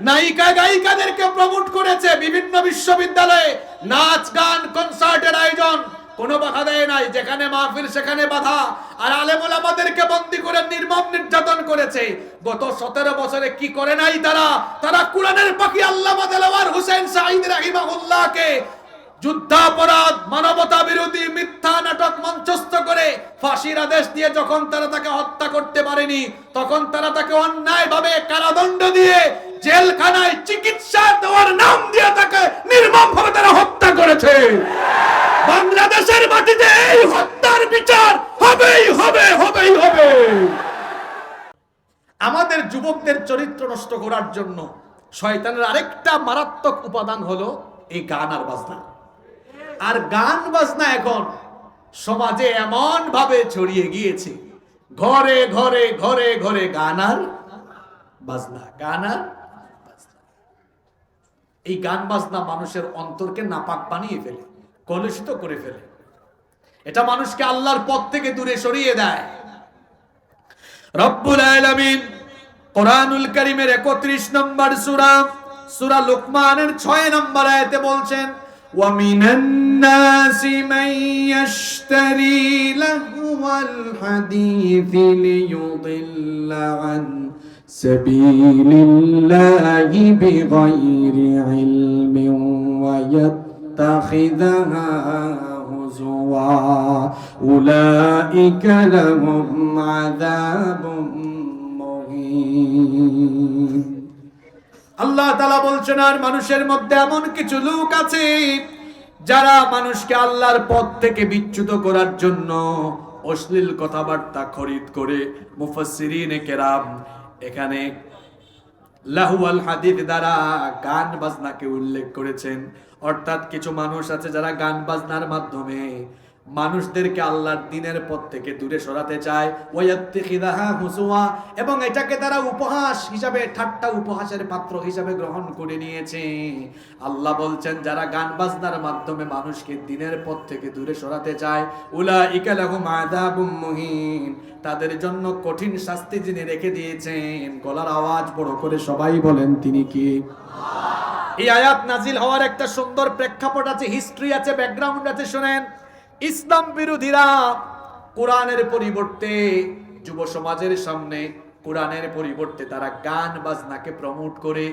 নায়িকা গায়িকাদেরকে প্রমোট করেছে বিভিন্ন বিশ্ববিদ্যালয়ে। নাচ, গান কনসার্টের আয়োজন কোনো বাধা দেয় নাই। যেখানে মাহফিল, সেখানে বাধা। আর আলেমুল আমাদেরকে বন্দি করে নির্মম নির্যাতন করেছে। গত সতেরো বছরে কি করে নাই তারা? তারা কোরআনের পাখি আল্লামা দেলাওয়ার হুসেন সাঈদ রাহিমাহুল্লাহকে যুদ্ধাপরাধ মানবতা বিরোধী মিথ্যা নাটক মঞ্চস্থ করে ফাঁসির আদেশ দিয়ে যখন তারা তাকে হত্যা করতে পারেনি, তখন তারা তাকে অন্যায়ভাবে কারাদণ্ড দিয়ে জেলখানায় চিকিৎসা দেওয়ার নাম দিয়ে তাকে নির্মম ভাবে তারা হত্যা করেছে। বাংলাদেশের মাটিতে এই হত্যার বিচার হবেই হবে হবেই হবে আমাদের যুবকদের চরিত্র নষ্ট করার জন্য শয়তানের আরেকটা মারাত্মক উপাদান হলো এই গান আর বাজনা। আর গান বাজনা এখন সমাজে এমন ভাবে ছড়িয়ে গিয়েছে। ঘরে ঘরে ঘরে ঘরে গান আর বাজনা, গান আর এই গান বাজনা মানুষের অন্তরকে নাপাক বানিয়ে ফেলে, কলুষিত করে ফেলে। এটা মানুষকে আল্লাহর পথ থেকে দূরে সরিয়ে দেয়। রব্বুল আলামিন কোরআনুল কারীমের 31 নম্বর সূরা সূরা লুকমানের 6 নম্বর আয়াতে বলছেন, ওয়া মিনান الناس من يشتري لهو الحديث ليضل عن سبيل الله بغير علم ويتخذها هزوا أولئك لهم عذاب مهين আল্লাহ তালা বলছেন আর মানুষের মধ্যে এমন কিছু লোক আছে যারা মানুষকে আল্লাহর পথ থেকে বিচ্যুত করার জন্য অশ্লীল কথাবার্তা খরিদ করে কেরাম, এখানে লাহুয়াল হাদিদ দ্বারা গান বাজনাকে উল্লেখ করেছেন। অর্থাৎ কিছু মানুষ আছে যারা গান বাজনার মাধ্যমে মানুষদেরকে আল্লাহর দিনের পথ থেকে দূরে সরাতে চায়। ওয়াত্তিখিদাহা হুসুয়া, এবং এটাকে তারা উপহাস হিসাবে, ঠাট্টা উপহাসের পাত্র হিসাবে গ্রহণ করে নিয়েছে। আল্লাহ বলছেন, যারা গান বাজনার মাধ্যমে মানুষকে দিনের পথ থেকে দূরে সরাতে চায়, উলাইকা লাহুম আযাবুম মুহিন। তাদের জন্য কঠিন শাস্তি যিনি রেখে দিয়েছেন, গলার আওয়াজ বড় করে সবাই বলেন, তিনি কি? এই আয়াত নাজিল হওয়ার একটা সুন্দর প্রেক্ষাপট আছে হিস্ট্রি আছে ব্যাকগ্রাউন্ড আছে, শুনেন। ইসলাম বিরোধীরা কোরআনের পরিবর্তে যুব সমাজের সামনে কোরআনের পরিবর্তে তারা গান বাজনাকে প্রমোট করে।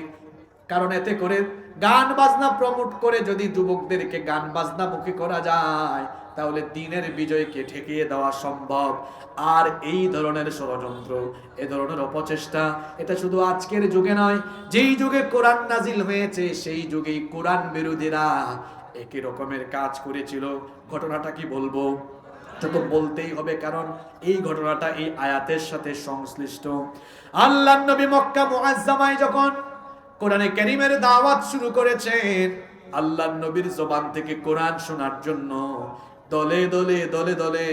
কারণ এতে করে গান বাজনা প্রমোট করে যদি যুবকদেরকে গান বাজনা মুখী করা যায়, তাহলে দিনের বিজয়কে ঠেকিয়ে দেওয়া সম্ভব। আর এই ধরনের ষড়যন্ত্র, এ ধরনের অপচেষ্টা, এটা শুধু আজকের যুগে নয়, যেই যুগে কোরআন নাজিল হয়েছে, সেই যুগেই কোরআন বিরোধীরা একই রকমের কাজ করেছিল। ঘটনাটা কি বলব? তো বলতেই হবে, কারণ এই ঘটনাটা এই আয়াতের সাথে সংশ্লিষ্ট। আল্লাহ নবী মক্কা মুআজ্জামায় যখন কোরআনে কারীমের দাওয়াত শুরু করেছেন আল্লাহ নবীর জবান থেকে কোরআন শোনার জন্য দলে দলে দলে দলে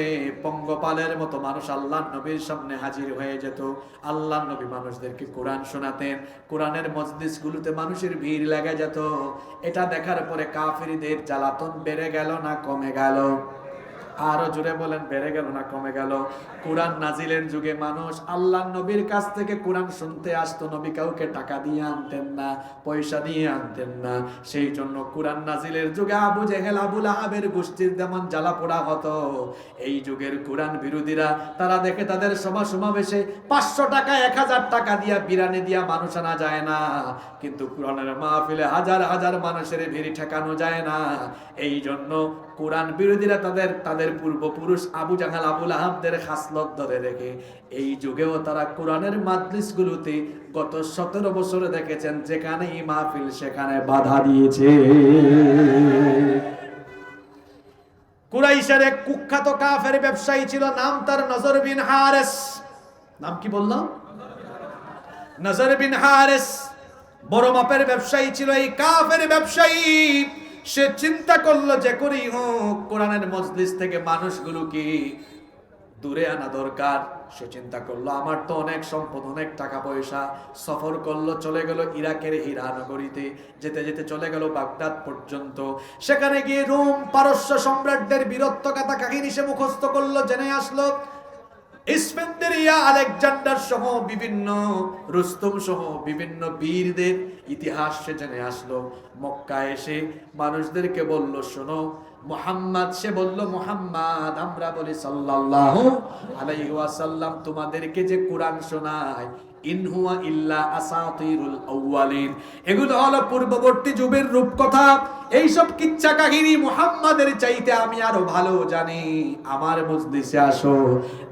পঙ্গপালের মতো মানুষ আল্লাহ নবীর সামনে হাজির হয়ে যেত। আল্লাহ নবী মানুষদেরকে কোরআন শোনাতেন। কোরআনের মজলিসগুলোতে মানুষের ভিড় লেগে যেত। এটা দেখার পরে কাফিরদের জ্বালাতন বেড়ে গেল না কমে গেল? আরও জুড়ে বলেন, বেড়ে গেল না কমে গেল? কোরআন নাজিলের যুগে মানুষ আল্লাহ নবীর কাছ থেকে কোরআন শুনতে আসতো, নবী কাউকে টাকা দিয়ে আনতেন না, পয়সা দিয়ে আনতেন না। সেই জন্য কোরআন নাজিলের যুগে আবু জেহেল আবুল আহাবের গোষ্ঠীর যেমন জ্বালা পোড়া হতো, এই যুগের কোরআন বিরোধীরা তারা দেখে তাদের সভা সমাবেশে পাঁচশো টাকা, এক হাজার টাকা দিয়া বিরানি দিয়া মানুষ আনা যায় না। কিন্তু কোরআনের মাহফিলে হাজার হাজার মানুষের ভিড় ঠেকানো যায় না। এই জন্য কোরআন বিরোধীরা তাদের তাদের পূর্বপুরুষ আবু জাহাল, আবুল আহাবদের খাসলত ধরে রেখে এই যুগেও তারা কোরআনের মাদলিসগুলোতে গত সতেরো বছরে দেখেছেন যেখানে এই মাহফিল সেখানে বাধা দিয়েছে। কুরাইশের এক কুখ্যাত কাফের ব্যবসায়ী ছিল, নাম তার নজর বিন হারেস। নাম কি বললাম? নজর বিন হারেস। বড় মাপের ব্যবসায়ী ছিল এই কাফের ব্যবসায়ী। সে চিন্তা করল যে করেই হোক কোরআনের মজলিস থেকে মানুষগুলোকে দূরে আনা দরকার। সে চিন্তা করল, আমার তো অনেক সম্পদ, অনেক টাকা পয়সা। সফর করল, চলে গেল ইরাকের হীরানগরীতে। যেতে যেতে চলে গেল বাগদাদ পর্যন্ত। সেখানে গিয়ে রোম পারস্য সম্রাটদের বীরত্ব কাহিনী সে মুখস্থ করল, জেনে আসলো। ইসফেন্দেরিয়া আলেকজান্ডার সহ বিভিন্ন, রুস্তম সহ বিভিন্ন বীরদের ইতিহাস সে জেনে আসলো। মক্কা এসে মানুষদেরকে বলল, শোনো, মোহাম্মদ, সে বলল, মোহাম্মদ, আমরা বলি সাল্লাল্লাহু আলাইহি ওয়াসাল্লাম, তোমাদেরকে যে কোরআন শোনায় ইনহুয়া ইল্লা আসাতিরুল আউয়ালিন। এগুলো হলো পূর্ববর্তী যুগের রূপকথা। এইসব কিচ্ছা কাহিনী মুহাম্মাদের চাইতে আমি আরও ভালো জানি। আমার মজলিসে আসো,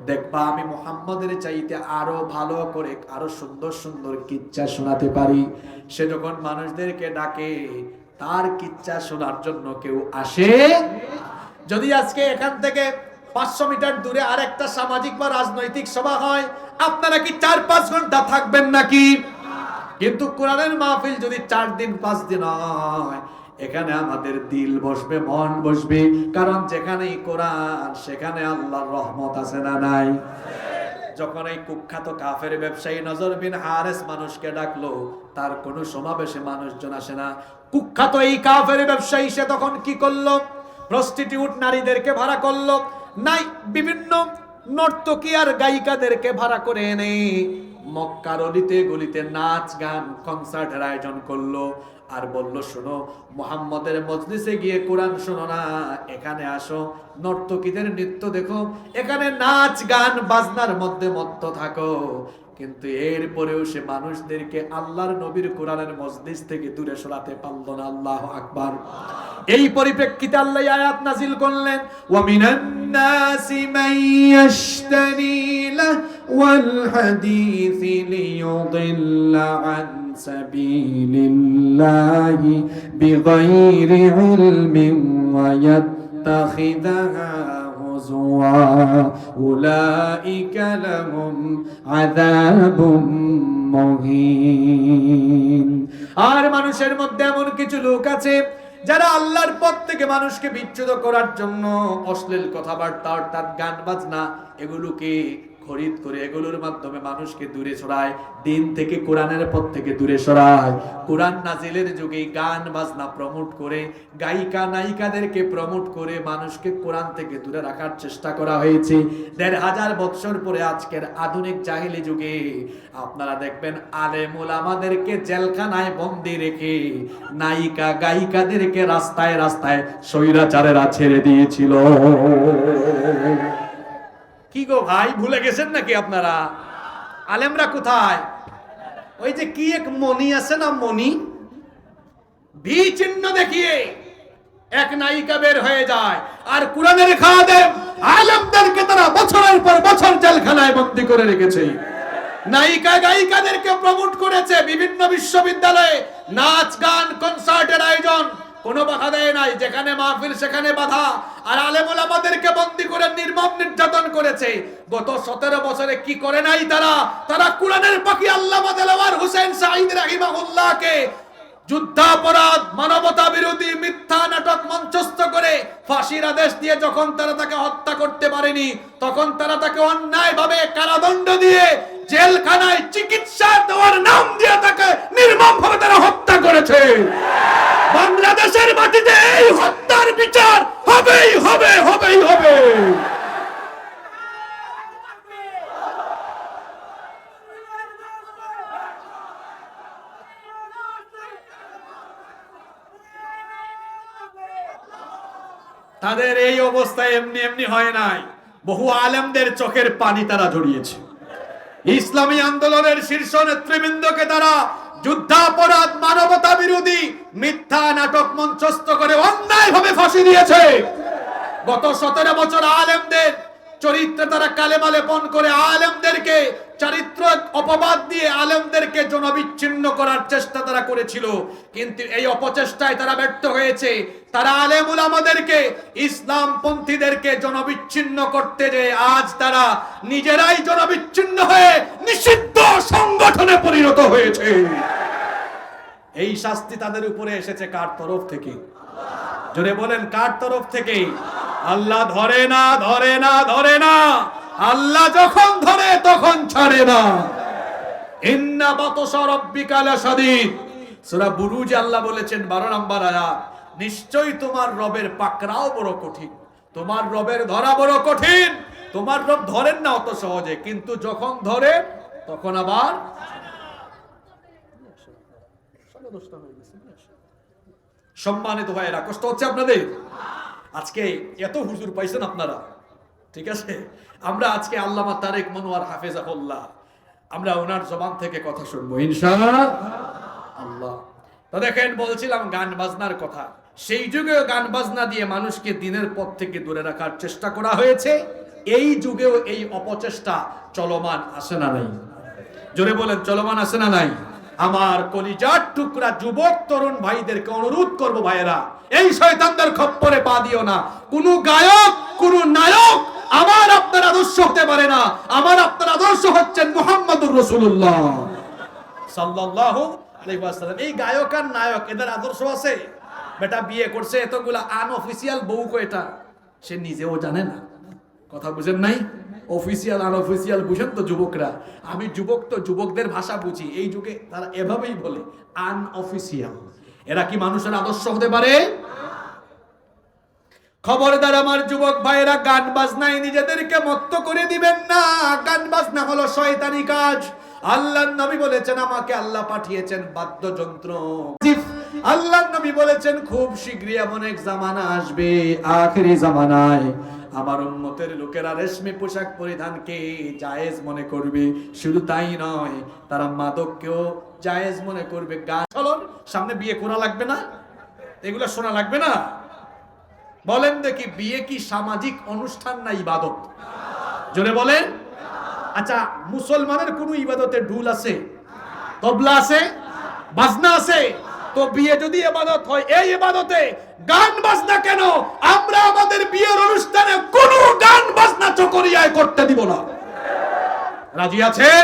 দেখবা আমি মুহাম্মাদের চাইতে আরও ভালো করে, আরও সুন্দর সুন্দর কিচ্ছা শোনাতে পারি। সে যখন মানুষদেরকে ডাকে, তার কিচ্ছা শোনার জন্য কেউ আসে? যদি আজকে এখান থেকে পাঁচশো মিটার দূরে আরেকটা সামাজিক বা রাজনৈতিক সভা হয়, আপনারা কি চার, পাঁচ ঘণ্টা থাকবেন নাকি? কিন্তু কোরআনের মাহফিল যদি চার দিন, পাঁচ দিন হয়, এখানে আমাদের দিল বসবে, মন বসবে, কারণ যেখানেই কোরআন, সেখানে আল্লাহর রহমত আছে না নাই? যখন এই কুখ্যাত কাফের ব্যবসায়ী নজর বিন হারেস মানুষকে ডাকলো, তার কোনো সমাবেশে মানুষজন আসে না। কুখ্যাত এই কাফের ব্যবসায়ী, সে তখন কি করল? প্রস্টিটিউট নারীদেরকে ভাড়া করল। নাই বিভিন্ন নর্তকী আর গায়িকাদেরকে ভাড়া করে এনে মক্কার অলিতে গলিতে নাচ, গান কনসার্টের আয়োজন করল। আর বলল, শোনো, মোহাম্মদের মজলিসে গিয়ে কোরআন শোনো না। এখানে আসো, নর্তকীদের নৃত্য দেখো। এখানে নাচ, গান, বাজনার মধ্যে মত্ত থাকো। কিন্তু এরপরেও সে মানুষদেরকে আল্লাহর নবীর কোরআনের মজলিস থেকে দূরে সরাতে পারল না। আল্লাহ আকবার। এই পরিপ্রেক্ষিতে আল্লাহ আয়াত নাজিল করলেন, ওয়া মিনান নাসি মান ইয়াশতারি লাহওয়াল হাদিসি লিয়ুদিল্লা আন সাবিলিল্লাহি বিগাইরি ইলমিন ওয়া ইয়াত্তাখিযাহা هزوا أولئك لهم عذاب مهين আর মানুষের মধ্যে এমন কিছু লোক আছে যারা আল্লাহর পথ থেকে মানুষকে বিচ্যুত করার জন্য অশ্লীল কথাবার্তা অর্থাৎ গান বাজনা এগুলোকে খরিদ করে এগুলোর মাধ্যমে মানুষকে দূরে সরায়, দিন থেকে কোরআনের পথ থেকে দূরে সরায়। কোরআন নাজিলের যুগে গান, বাজনা প্রমোট করে, গায়িকা, নায়িকাদেরকে প্রমোট করে মানুষকে কোরআন থেকে দূরে রাখার চেষ্টা করা হয়েছে। দেড় হাজার বৎসর পরে আজকের আধুনিক জাহিলি যুগে আপনারা দেখবেন আলেমুল আমাদেরকে জেলখানায় বন্দি রেখে নায়িকা, গায়িকাদেরকে রাস্তায় রাস্তায় স্বৈরাচারেরা ছেড়ে দিয়েছিল। কি গো ভাই, ভুলে গেছেন নাকি আপনারা? আলেমরা কোথায়? ওই যে কি এক মনি আছে না মনি ভি চিহ্ন দেখিয়ে এক নায়িকা বের হয়ে যায় আর কোরআনের খাদেম আলেমদেরকে তারা বছরের পর বছর জেলখানায় বন্দি করে রেখেছে। নায়িকা গায়িকাদেরকে প্রমোট করেছে বিভিন্ন বিশ্ববিদ্যালয়ে। নাচ, গান কনসার্টের আয়োজন কোনো বাধা দেয় নাই। যেখানে মাহফিল সেখানে বাধা। আর আলেমুল আমাদেরকে বন্দি করে নির্মম নির্যাতন করেছে। গত সতেরো বছরে কি করে নাই তারা? তারা পাখি আল্লাহ হুসেন সাঈদ রাহিমাহুল্লাহকে যুদ্ধাপরাধ, মানবতা বিরোধী মিথ্যা নাটক মঞ্চস্থ করে ফাঁসির আদেশ দিয়ে যখন তারা তাকে হত্যা করতে পারেনি, তখন তারা তাকে অন্যায়ভাবে কারাদণ্ড দিয়ে জেলখানায় চিকিৎসা দেওয়ার নাম দিয়ে তাকে নির্মম ভাবে তারা হত্যা করেছে। বাংলাদেশের মাটিতে এই হত্যার বিচার হবেই, হবে হবেই, হবে। তাদের এই অবস্থায় এমনি এমনি হয় নাই। বহু আলেমদের চোখের পানি তারা জড়িয়েছে ইসলামী আন্দোলনের শীর্ষ নেতৃবৃন্দকে তারা যুদ্ধাপরাধ মানবতা বিরোধী মিথ্যা নাটক মঞ্চস্থ করে অন্যায় ভাবে ফাঁসি দিয়েছে। গত সতেরো বছর আলেমদের চরিত্রে তারা কালেমা লেপন করে আলেমদেরকে চরিত্র অপবাদ দিয়ে আলেমদেরকে জনবিচ্ছিন্ন করার চেষ্টা তারা করেছিল। কিন্তু এই অপচেষ্টায় তারা ব্যর্থ হয়েছে। তারা আলেমুল আমাদেরকে ইসলাম পন্থীদেরকে জনবিচ্ছিন্ন করতে যে আজ তারা নিজেরাই জনবিচ্ছিন্ন হয়ে নিষিদ্ধ সংগঠনে পরিণত হয়েছে। এই শাস্তি তাদের উপরে এসেছে কার তরফ থেকে? জোরে বলেন, কার তরফ থেকে? আল্লাহ ধরে না ধরে না ধরে না। আল্লাহ যখন ধরে, তখন ছাড়ে না। ইন্না বাতসা রব্বিকা লাশাদীদ। সূরা বুরুজে আল্লাহ বলেছেন 12 নম্বর আয়াত, নিশ্চয়ই তোমার রবের পাকড়াও বড় কঠিন, তোমার রবের ধরা বড় কঠিন, তোমার রব ধরেন না অত সহজে, কিন্তু যখন ধরে, তখন আবার সম্মানিত ভাইয়েরা, কষ্ট হচ্ছে আপনাদের? আজকে এত হুজুর পাইছেন আপনারা। ঠিক আছে? আমরা আজকে আল্লামা তারেক মনোয়ার হাফেজাহুল্লাহ। আমরা ওনার জবান থেকে কথা শুনব ইনশা আল্লাহ। তো দেখেন, বলছিলাম গান বাজনার কথা। সেই যুগেও গান বাজনা দিয়ে মানুষকে দিনের পথ থেকে দূরে রাখার চেষ্টা করা হয়েছে। এই যুগেও এই অপচেষ্টা চলমান আসে না নাই? জোরে বলেন, চলমান আসে না নাই? আমার কলিজার টুকরা যুবক তরুণ ভাইদেরকে অনুরোধ করব ভাইয়েরা, এই শয়তানদের খপ্পরে পা দিও না। কোন গায়ক, কোন নায়ক আমার আপনার আদর্শ হতে পারে না। আমার আপনার আদর্শ হচ্ছেন মুহাম্মদুর আলাইহি ওয়াসাল্লাম। এই গায়ক আর নায়ক, এদের আদর্শ আছে? বেটা বিয়ে করছে, এতগুলা আনঅফিসিয়াল বউ কয়টা? সে নিজেও জানে না। কথা বুঝেন নাই? অফিসিয়াল আনঅফিসিয়াল বুঝেন তো যুবকরা। আমি যুবক তো যুবকদের ভাষা বুঝি। এই যুগে তারা এভাবেই বলে আনঅফিসিয়াল এরা কি মানুষের আদর্শ হতে পারে? খবরদার আমার যুবক ভাইয়েরা, গান বাজনায় নিজেদেরকে মত্ত করে দিবেন না। গান বাজনা হলো শয়তানি কাজ। আল্লাহ নবী বলেছেন, আমাকে আল্লাহ পাঠিয়েছেন বাদ্যযন্ত্র। আল্লাহ নবী বলেছেন, খুব শীঘ্রই এমন এক জামানা আসবে, আখেরি জামানায়। আমার উম্মতের লোকেরা রেশমি পোশাক পরিধানকে জায়েজ মনে করবে। শুধু তাই নয়, তারা মাদককেও জায়েজ মনে করবে। গান চলন, সামনে বিয়ে করা লাগবে না? এগুলো শোনা লাগবে না? বলেন দেখি, বিয়ে কি সামাজিক অনুষ্ঠান না ইবাদত? জোরে বলেন। আচ্ছা মুসলমানের কোন ইবাদতে ঢুল আছে? তবলা আছে? বাজনা আছে? তো বিয়ে যদি ইবাদত হয়, এই ইবাদতে গান বাজনা কেন? আমরা আমাদের বিয়ের অনুষ্ঠানে কোন গান বাজনা চকরিয়ায় করতে দিব না। রাজি আছেন?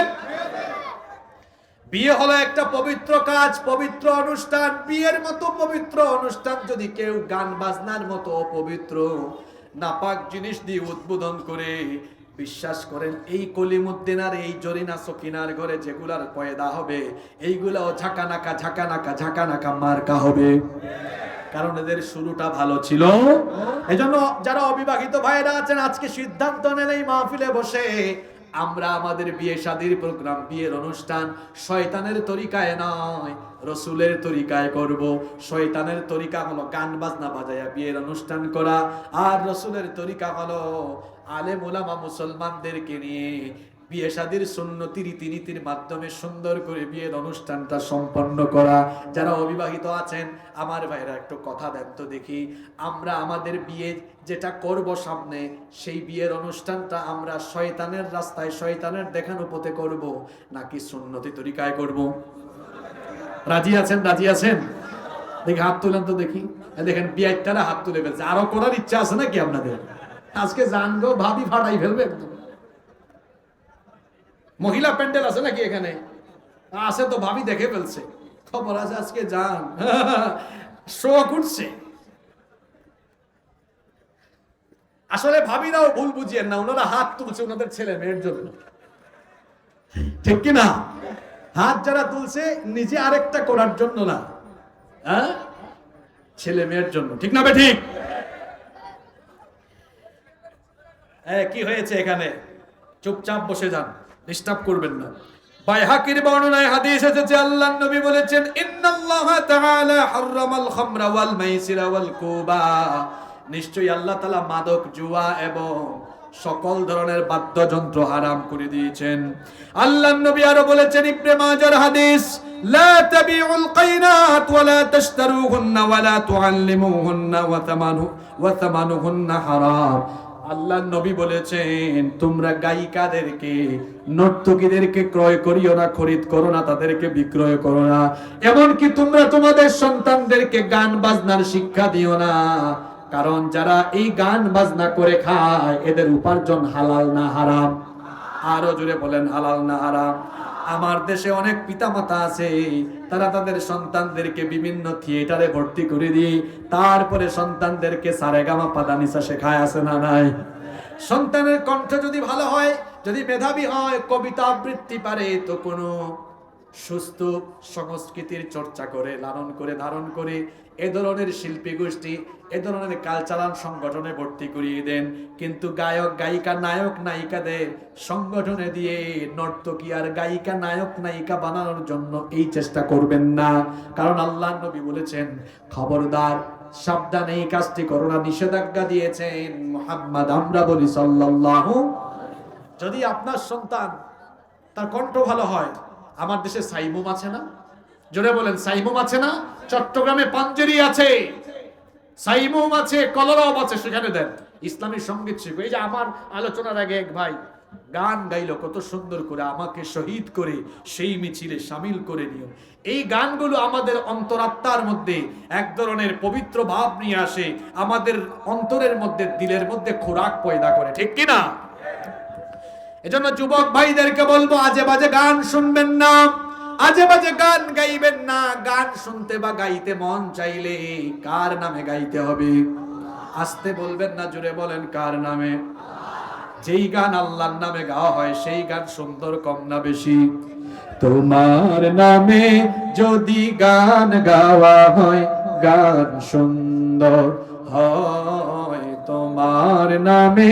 বিয়ে হলো একটা পবিত্র কাজ, পবিত্র অনুষ্ঠান, বিয়ের মতো পবিত্র অনুষ্ঠান যদি কেউ গান বাজনার মতো অপবিত্র নাপাক জিনিস দিয়ে উদ্বোধন করে বিশ্বাস করেন, এই কলিমুদ্দিন আর এই জরিনা সকিনার ঘরে যেগুলার পয়দা হবে, এইগুলাও ঝাঁকানাকা ঝাঁকানাকা ঝাঁকানাকা মার্কা হবে। কারণ এদের শুরুটা ভালো ছিল। এজন্য যারা অবিবাহিত ভাইরা আছেন, আজকে সিদ্ধান্ত নেন এই মাহফিলে বসে আমরা আমাদের বিয়ে শাদির প্রোগ্রাম, বিয়ের অনুষ্ঠান শয়তানের তরিকায় নয়, রসুলের তরিকায় করব। শয়তানের তরিকা হলো গান বাজনা বাজায়া বিয়ের অনুষ্ঠান করা, আর রসুলের তরিকা হলো আলে ওলামা মুসলমানদেরকে নিয়ে বিয়ে শাদির সুন্নতি রীতিনীতির মাধ্যমে সুন্দর করে বিয়ের অনুষ্ঠানটা সম্পন্ন করা। যারা অবিবাহিত আছেন, আমার ভাইরা একটু কথা দেন তো দেখি। আমরা আমাদের বিয়ে যেটা করব সামনে, সেই বিয়ের অনুষ্ঠানটা আমরা শয়তানের রাস্তায়, শয়তানের দেখানো পথে করব, নাকি সুন্নতি তরিকায় করব? রাজি আছেন? রাজি আছেন? দেখি হাত তুলেন তো দেখি। দেখেন বিয়ারটারা হাত তুলে ফেলছে। আরও করার ইচ্ছা আছে নাকি আপনাদের? আজকে জানগো, ভাবি ফাটাই ফেলবে একদম। মহিলা প্যান্ডেল আছে নাকি এখানে? আছে তো ভাবি দেখে ফেলছে। খবর আছে আজকে যান শোক উঠছে। আসলে ভাবিরাও ভুল বুঝিয়েন না, ওনারা হাত তুলছে ওনাদের ছেলে মেয়ের জন্য। ঠিক কি না হাত যারা তুলছে, নিজে আরেকটা করার জন্য না। হ্যাঁ? ছেলে মেয়ের জন্য। ঠিক না বে ঠিক? কি হয়েছে এখানে? চুপচাপ বসে যান। ডিস্টার্ব করবেন না। বাইহাকির বর্ণনায় হাদিস এসেছে, আল্লাহ নবী বলেছেন, ইন্নাল্লাহ তাআলা হারামাল খামরা ওয়াল মাইসিরা ওয়াল কুবা। নিশ্চয়ই আল্লাহ তাআলা মাদক, জুয়া এবং সকল ধরনের বাদ্যযন্ত্র হারাম করে দিয়েছেন। আল্লাহ নবী আরও বলেছেন, ইবনে মাজার হাদিস, লা তাবিউল কাইনাত ওয়ালা তাশতারুহুন্না ওয়ালা তুআল্লিমুহুন্না ওয়া ওয়া তামানুহুন্না হারাম। আল্লাহ নবী বলেছেন, তোমরা গায়িকাদেরকে, নর্তকীদেরকে ক্রয় করিও না, খরিদ করো না, তাদেরকে বিক্রয় করো না। এমনকি তোমরা তোমাদের সন্তানদেরকে গান বাজনার শিক্ষা দিও না। কারণ যারা এই গান বাজনা করে খায়, এদের উপার্জন হালাল না হারাম। আরও জুড়ে বলেন, হালাল না হারাম। আমার দেশে অনেক পিতামাতা আছে, তারা তাদের সন্তানদেরকে বিভিন্ন থিয়েটারে ভর্তি করে দিয়ে তারপরে সন্তানদেরকে সারেগামা পাদানিসা শেখায়, আছে না নাই? সন্তানের কণ্ঠ যদি ভালো হয়, যদি মেধাবী হয়, কবিতা আবৃত্তি পারে, তো কোনো সুস্থ সংস্কৃতির চর্চা করে, লালন করে, ধারণ করে এ ধরনের শিল্পী গোষ্ঠী, এ ধরনের কালচারাল সংগঠনে ভর্তি করিয়ে দেন। কিন্তু গায়ক, গায়িকা, নায়ক, নায়িকাদের সংগঠনে দিয়ে নর্তকী আর গায়িকা, নায়ক, নায়িকা বানানোর জন্য এই চেষ্টা করবেন না। কারণ আল্লাহ নবী বলেছেন, খবরদার, সাবধানে এই কাজটি করোনা নিষেধাজ্ঞা দিয়েছেন মোহাম্মদ আমরা বলি সাল্লাল্লাহু যদি আপনার সন্তান তার কণ্ঠ ভালো হয় আমার দেশে সাইমুম আছে না? জোরে বলেন, সাইমুম আছে না? চট্টগ্রামে পাঞ্জেরি আছে। সাইমুম আছে, কলরব আছে, সেখানে দেন। ইসলামী সংগীত শিখো এই যে আমার আলোচনার আগে এক ভাই গান গাইলো, কত সুন্দর করে আমাকে শহীদ করে, সেই মিছিলে সামিল করে নিও এই গানগুলো আমাদের অন্তরাত্মার মধ্যে এক ধরনের পবিত্র ভাব নিয়ে আসে, আমাদের অন্তরের মধ্যে, দিলের মধ্যে খোরাক পয়দা করে, ঠিক কিনা? এজন্য যুবক ভাইদেরকে বলব, আজে বাজে গান শুনবেন না। আজে বাজে গান গাইবেন না। গান শুনতে বা গাইতে মন চাইলে কার নামে গাইতে হবে? আসতে বলবেন না জুড়ে বলেন কার নামে? যেই গান আল্লাহর নামে গাওয়া হয়, সেই গান সুন্দর কম না বেশি। তোমার নামে যদি গান গাওয়া হয়, গান সুন্দর হয়। তোমার নামে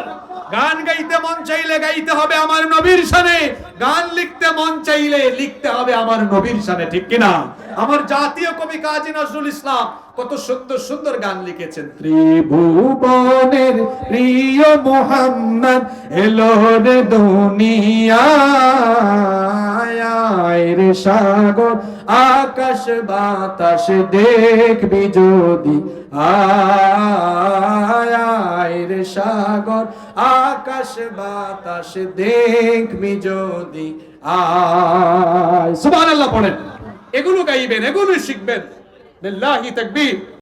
গান গাইতে মন চাইলে গাইতে হবে আমার নবীর সামনে। গান লিখতে মন চাইলে লিখতে হবে আমার নবীর সামনে, ঠিক কিনা? আমার জাতীয় কবি কাজী নজরুল ইসলাম কত সুন্দর সুন্দর গান লিখেছেন। ত্রিভুবনের প্রিয় মোহাম্মদ, এলো রে দুনিয়ায় রে সাগর, আকাশ বাতাস দেখবি যদি আয় রে সাগর, আকাশ বাতাস দেখবি যদি আয়, সুবহানাল্লাহ পড়েন। এগুলো গাইবেন, এগুলো শিখবেন। তাকবীর।